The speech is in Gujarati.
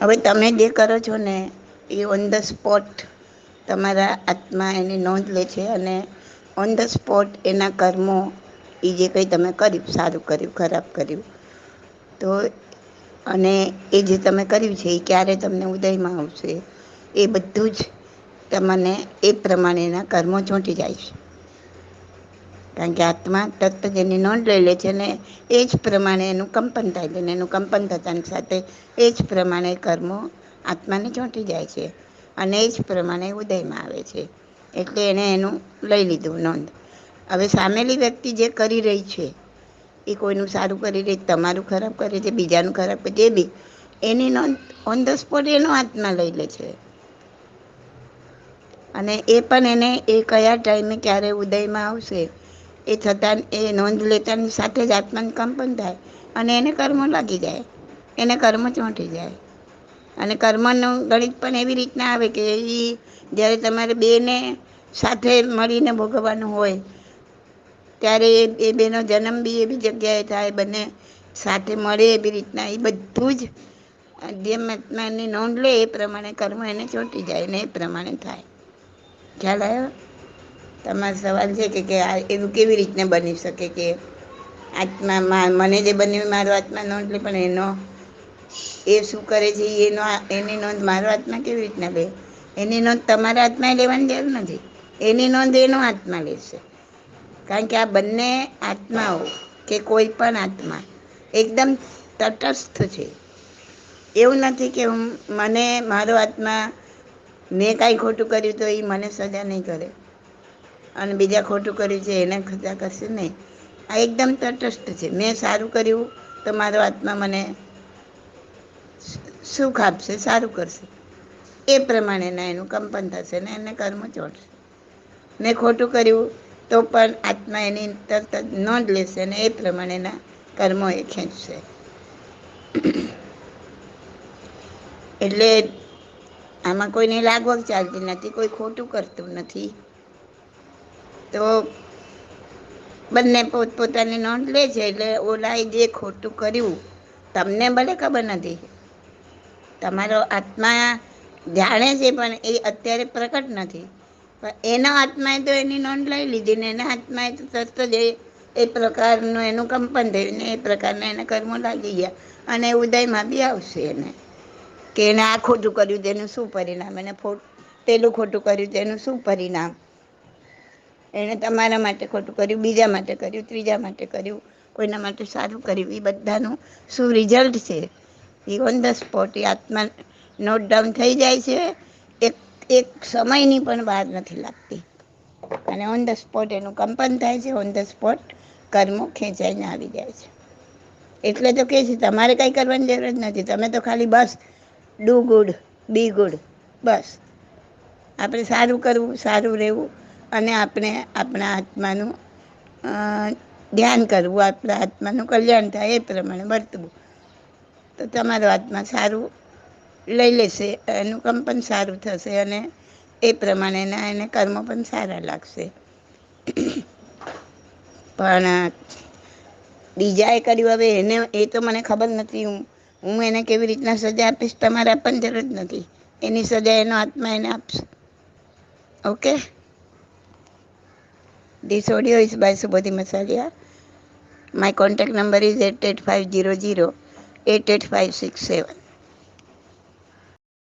હવે તમે જે કરો છો ને, એ ઓન ધ સ્પોટ તમારા આત્મા એની નોંધ લે છે અને ઓન ધ સ્પોટ એના કર્મો એ જે કંઈ તમે કર્યું, સારું કર્યું, ખરાબ કર્યું. તો અને એ જે તમે કર્યું છે, એ ક્યારે તમને ઉદયમાં આવશે, એ બધું જ તમને એ પ્રમાણેના કર્મો ચોંટી જાય છે. કારણ કે આત્મા તત્વ જેની નોંધ લઈ લે છે ને એ જ પ્રમાણે એનું કંપન થાય છે એનું કંપન થતાની સાથે એ જ પ્રમાણે કર્મો આત્માને ચોંટી જાય છે અને એ જ પ્રમાણે ઉદયમાં આવે છે. એટલે એણે એનું લઈ લીધું નોંધ. હવે સામેલી વ્યક્તિ જે કરી રહી છે, એ કોઈનું સારું કરી રહી, તમારું ખરાબ કરે છે બીજાનું ખરાબ કરે જે બી, એની નોંધ ઓન ધ સ્પોટ એનો આત્મા લઈ લે છે. અને એ પણ એને એ કયા ટાઈમે ક્યારે ઉદયમાં આવશે એ થતાં એ નોંધ લેતાની સાથે જ આત્માનું કંપન થાય. અને એને કર્મ લાગી જાય. એને કર્મ ચોંટી જાય. અને કર્મનું ગણિત પણ એવી રીતના આવે કે એ જ્યારે તમારે બેને સાથે મળીને ભોગવવાનું હોય, ત્યારે એ એ બેનો જન્મ બી એવી જગ્યાએ થાય, બંને સાથે મળે એવી રીતના. એ બધું જ જેમ આત્માની નોંધ લે એ પ્રમાણે કર્મ એને ચોંટી જાય ને એ પ્રમાણે થાય. ખ્યાલ આવ્યો? તમારો સવાલ છે કે કે આ એવું કેવી રીતને બની શકે કે આત્મા મને જે બન્યું મારો આત્મા નોંધ લે, પણ એનો એ શું કરે છે, એનો એની નોંધ મારો આત્મા કેવી રીતના લે? એની નોંધ તમારા આત્માએ લેવાની જરૂર નથી. એની નોંધ એનો આત્મા લેશે કારણ કે આ બંને આત્માઓ કે કોઈ પણ આત્મા એકદમ તટસ્થ છે. એવું નથી કે હું મને મારો આત્મા મેં કાંઈ ખોટું કર્યું તો એ મને સજા નહીં કરે. અને બીજા ખોટું કર્યું છે, એને ખતા કરશે નહીં. આ એકદમ તટસ્થ છે. મેં સારું કર્યું, તો મારો આત્મા મને સુખ આપશે, સારું કરશે. એ પ્રમાણેના એનું કંપન થશે ને એને કર્મ ચોટશે. મેં ખોટું કર્યું, તો પણ આત્મા એની તરત જ નોંધ લેશે ને એ પ્રમાણેના કર્મો એ ખેંચશે. એટલે આમાં કોઈને લાગવગ ચાલતી નથી, કોઈ ખોટું કરતું નથી. તો બંને પોતપોતાની નોંધ લે છે એટલે ઓલાએ જે ખોટું કર્યું. તમને ભલે ખબર નથી. તમારો આત્મા જાણે છે, પણ એ અત્યારે પ્રકટ નથી. પણ એના આત્માએ તો એની નોંધ લઈ લીધી ને એના આત્માએ તો તરત જ એ પ્રકારનું એનું કંપન થયું ને એ પ્રકારના એને કર્મો લાગી ગયા. અને ઉદયમાં બી આવશે એને. કે એને આ ખોટું કર્યું, તેનું શું પરિણામ? એને પેલું ખોટું કર્યું, તેનું શું પરિણામ? એણે તમારા માટે ખોટું કર્યું, બીજા માટે કર્યું, ત્રીજા માટે કર્યું, કોઈના માટે સારું કર્યું એ બધાનું શું રિઝલ્ટ છે? એ ઓન ધ સ્પોટ એ આત્મા નોટ ડાઉન થઈ જાય છે. એક એક સમયની પણ વાર નથી લાગતી. અને ઓન ધ સ્પોટ એનું કંપન થાય છે ઓન ધ સ્પોટ કર્મો ખેંચાઈને આવી જાય છે. એટલે તો કહે છે, તમારે કંઈ કરવાની જરૂર જ નથી. તમે તો ખાલી બસ ડુ ગુડ બી ગુડ બસ. આપણે સારું કરવું, સારું રહેવું અને આપણે આપણા આત્માનું ધ્યાન કરવું, આપણા આત્માનું કલ્યાણ થાય એ પ્રમાણે વર્તવું. તો તમારો આત્મા સારું લઈ લેશે, એનું કામ પણ સારું થશે અને એ પ્રમાણેના એને કર્મો પણ સારા લાગશે. પણ બીજાએ કર્યું, હવે એને, એ તો મને ખબર નથી, હું હું એને કેવી રીતના સજા આપીશ, તમારે પણ જરૂર નથી. એની સજા એનો આત્મા એને આપશે. Okay? This audio is by Subodhi Masalia. My contact number is 88500 88567.